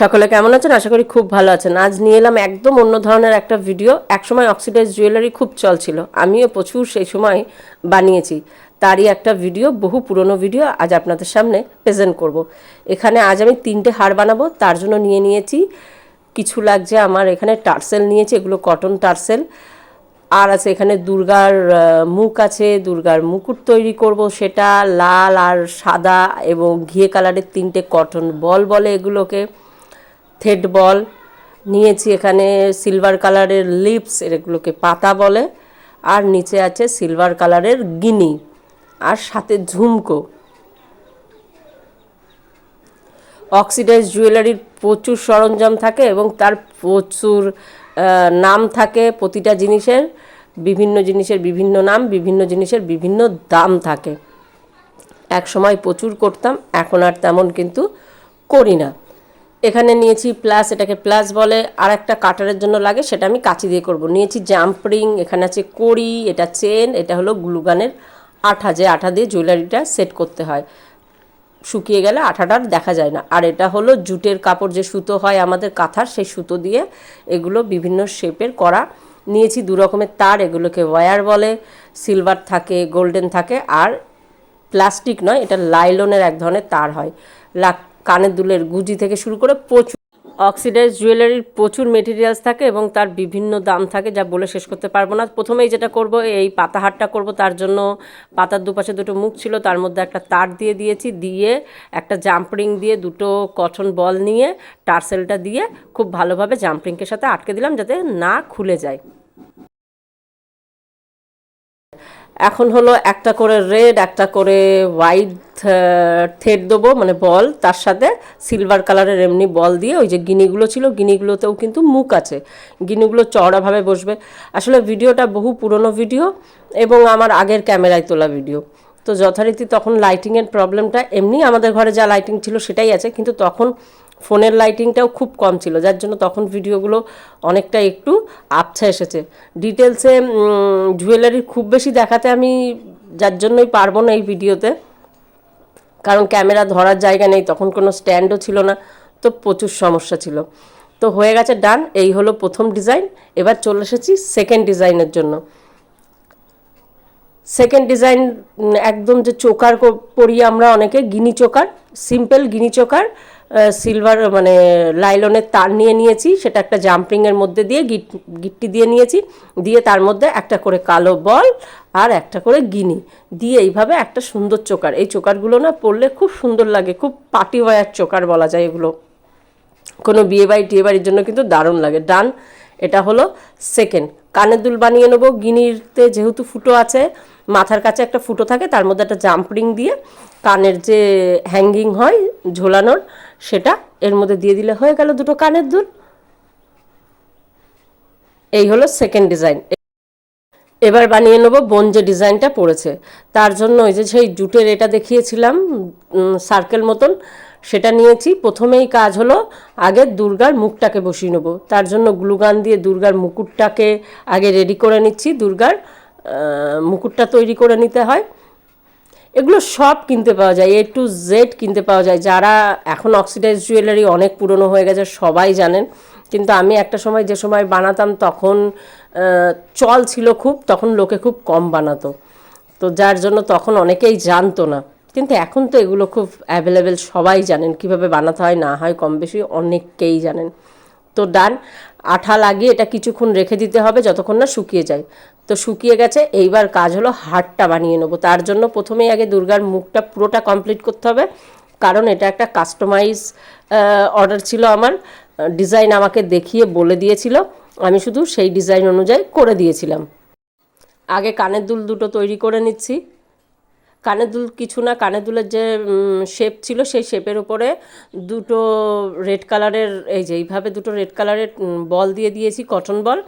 সকলে কেমন আছেন? আশা করি খুব ভালো আছেন। আজ নিয়ে এলাম একদম অন্য ধরনের একটা ভিডিও। একসময় অক্সিডাইজ জুয়েলারি খুব চলছিল। আমিও প্রচুর সেই সময় বানিয়েছি। তারই একটা ভিডিও, বহু পুরনো ভিডিও আজ আপনাদের সামনে প্রেজেন্ট করব। এখানে আজ আমি তিনটে হার বানাবো। তার জন্য নিয়ে নিয়েছি কিছু লাগছে আমার এখানে টার্সেল নিয়েছি, এগুলো কটন টার্সেল। আর আছে এখানে দুর্গার মুখ আছে, দুর্গার মুকুট তৈরি করব সেটা। লাল আর সাদা এবং ঘিয়ে কালারের তিনটে কটন বল বলে এগুলোকে। থেড বল নিয়েছি এখানে সিলভার কালারের লিপস এগুলোকে পাতা বলে, আর নিচে আছে সিলভার কালারের গিনি, আর সাথে ঝুমকো। অক্সিডাইজ জুয়েলারির প্রচুর সরঞ্জাম থাকে এবং তার প্রচুর নাম থাকে প্রতিটা জিনিসের, বিভিন্ন জিনিসের বিভিন্ন নাম, বিভিন্ন জিনিসের বিভিন্ন দাম থাকে। এক সময় প্রচুর করতাম, এখন আর তেমন কিন্তু করি না। এখানে নিয়েছি প্লাস এটাকে প্লাস বলে। আর একটা কাটারের জন্য লাগে, সেটা আমি কাঁচি দিয়ে করব। নিয়েছি জাম্পরিং, এখানে আছে কড়ি, এটা চেন এটা হলো গ্লুগানের আঠা, যে আঠা দিয়ে জুয়েলারিটা সেট করতে হয়। শুকিয়ে গেলে আঠাটার দেখা যায় না। আর এটা হলো জুটের কাপড়, যে সুতো হয় আমাদের কাঁথার, সেই সুতো দিয়ে এগুলো বিভিন্ন শেপের করা। নিয়েছি দু রকমের তার, এগুলোকে ওয়্যার বলে সিলভার থাকে গোল্ডেন থাকে। আর প্লাস্টিক নয়, এটা লাইলনের এক ধরনের তার হয়। কানের দুলের গুজি থেকে শুরু করে প্রচুর অক্সিডাইজ জুয়েলারির প্রচুর মেটেরিয়ালস থাকে এবং তার বিভিন্ন দাম থাকে যা বলে শেষ করতে পারব না। প্রথমেই যেটা করব, এই পাতাহারটা করব। তার জন্য পাতার দুপাশে দুটো মুখ ছিল, তার মধ্যে একটা তার দিয়ে দিয়েছি, দিয়ে একটা জাম্পরিং দিয়ে দুটো কটন বল নিয়ে টার্সেলটা দিয়ে খুব ভালোভাবে জাম্পরিংয়ের সাথে আটকে দিলাম যাতে না খুলে যায়। এখন হলো একটা করে রেড একটা করে হোয়াইট থেট দেবো মানে বল, তার সাথে সিলভার কালারের এমনি বল দিয়ে ওই যে গিনিগুলো ছিল, গিনিগুলোতেও কিন্তু মুখ আছে। গিনিগুলো চওড়াভাবে বসবে। আসলে ভিডিওটা বহু পুরনো ভিডিও এবং আমার আগের ক্যামেরায় তোলা ভিডিও। তো যথারীতি তখন লাইটিংয়ের প্রবলেমটা এমনি আমাদের ঘরে যা লাইটিং ছিল সেটাই আছে, কিন্তু তখন ফোনের লাইটিংটাও খুব কম ছিল, যার জন্য তখন ভিডিওগুলো অনেকটা একটু আবছা এসেছে। ডিটেলসে জুয়েলারি খুব বেশি দেখাতে আমি যার জন্যই পারব না এই ভিডিওতে। কারণ ক্যামেরা ধরার জায়গা নেই, তখন কোনো স্ট্যান্ডও ছিল না, তো প্রচুর সমস্যা ছিল। তো হয়ে গেছে ডান এই হলো প্রথম ডিজাইন এবার চলে এসেছি সেকেন্ড ডিজাইনের জন্য। সেকেন্ড ডিজাইন একদম যে চোকার পরি আমরা অনেকে, guinea choker simple guinea choker silver মানে লাইলনের তার নিয়ে নিয়েছি, সেটা একটা জাম্পিংয়ের মধ্যে দিয়ে গিট গিট্টি দিয়ে নিয়েছি, দিয়ে তার মধ্যে একটা করে কালো বল আর একটা করে গিনি, দিয়ে এইভাবে একটা সুন্দর চোকার। এই চোকারগুলো না পরলে খুব সুন্দর লাগে, খুব পার্টি ওয়ার চোকার বলা যায় এগুলো। কোনো বিয়ে বাড়ি, টিয়ে বাড়ির জন্য কিন্তু দারুণ লাগে। ডান এটা হলো সেকেন্ড কানের দুল বানিয়ে নেব গিনিরতে যেহেতু ফুটো আছে মাথার কাছে একটা ফুটো থাকে, তার মধ্যে একটা জাম্পরিং দিয়ে কানের যে হ্যাঙ্গিং হয় ঝোলানোর, সেটা এর মধ্যে দিয়ে দিলে হয়ে গেল দুটো কানের দুল। এই হলো সেকেন্ড ডিজাইন এবার বানিয়ে নেব বোন যে ডিজাইনটা পড়েছে। তার জন্য ওই যে সেই জুটের এটা দেখিয়েছিলাম সার্কেল মতন, সেটা নিয়েছি। প্রথমেই কাজ হলো আগে দুর্গার মুখটাকে বসিয়ে নেব। তার জন্য গ্লুগান দিয়ে দুর্গার মুকুটটাকে আগে রেডি করে নিচ্ছি। দুর্গার মুকুটটা তৈরি করে নিতে হয়। এগুলো সব কিনতে পাওয়া যায় এ টু জেড কিনতে পাওয়া যায়। যারা এখন অক্সিডাইজ জুয়েলারি অনেক পুরনো হয়ে গেছে, সবাই জানেন। কিন্তু আমি একটা সময় যে সময় বানাতাম, তখন চল ছিল খুব, তখন লোকে খুব কম বানাতো। তো যার জন্য তখন অনেকেই জানতো না। কিন্তু এখন তো এগুলো খুব অ্যাভেলেবেল সবাই জানেন। কীভাবে বানাতে হয়, না হয়, কম বেশি অনেককেই জানেন। তো ডান আঠা লাগিয়ে এটা কিছুক্ষণ রেখে দিতে হবে যতক্ষণ না শুকিয়ে যায়। তো শুকিয়ে গেছে, এইবার কাজ হলো হারটা বানিয়ে নেব। তার জন্য প্রথমেই আগে দুর্গার মুখটা পুরোটা কমপ্লিট করতে হবে। কারণ এটা একটা কাস্টমাইজ অর্ডার ছিল আমার। ডিজাইন আমাকে দেখিয়ে বলে দিয়েছিল। আমি শুধু সেই ডিজাইন অনুযায়ী করে দিয়েছিলাম। আগে কানের দুল দুটো তৈরি করে নিচ্ছি। কানের দুল কিছু না কানের দুলের যে শেপ ছিল, সেই শেপের উপরে দুটো রেড কালারের এই যে, এইভাবে দুটো রেড কালারের বল দিয়ে দিয়েছি কটন বল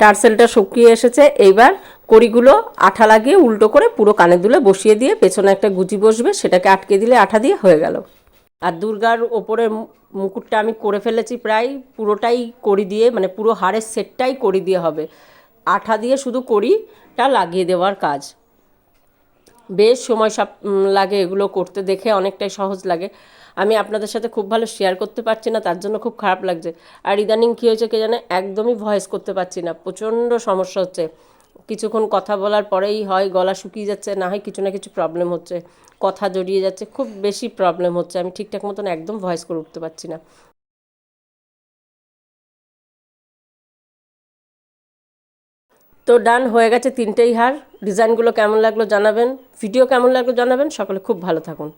টার্সেলটা শুকিয়ে এসেছে। এইবার কড়িগুলো আঠা লাগিয়ে উল্টো করে পুরো কানের দুলে বসিয়ে দিয়ে পেছনে একটা গুজি বসবে, সেটাকে আটকে দিলে আঠা দিয়ে হয়ে গেল। আর দুর্গার ওপরে মুকুটটা আমি করে ফেলেছি প্রায় পুরোটাই কড়ি দিয়ে মানে পুরো হাড়ের সেটটাই করি দিয়ে হবে। আঠা দিয়ে শুধু কড়িটা লাগিয়ে দেওয়ার কাজ। বেশ সময় সাপ লাগে এগুলো করতে দেখে, অনেকটাই সহজ লাগে। আমি আপনাদের সাথে খুব ভালো শেয়ার করতে পারছি না, তার জন্য খুব খারাপ লাগছে। আর ইদানিং কী হয়েছে কে জানে, একদমই ভয়েস করতে পারছি না, প্রচণ্ড সমস্যা হচ্ছে। কিছুক্ষণ কথা বলার পরেই হয়, গলা শুকিয়ে যাচ্ছে, না হয় কিছু না কিছু প্রবলেম হচ্ছে, কথা জড়িয়ে যাচ্ছে, খুব বেশি প্রবলেম হচ্ছে। আমি ঠিকঠাক মতন একদম ভয়েস করে উঠতে পারছি না। তো ডান হয়ে গেছে তিনটেই হার। ডিজাইনগুলো কেমন লাগল জানাবেন, ভিডিও কেমন লাগল জানাবেন, সকলে খুব ভালো থাকুন।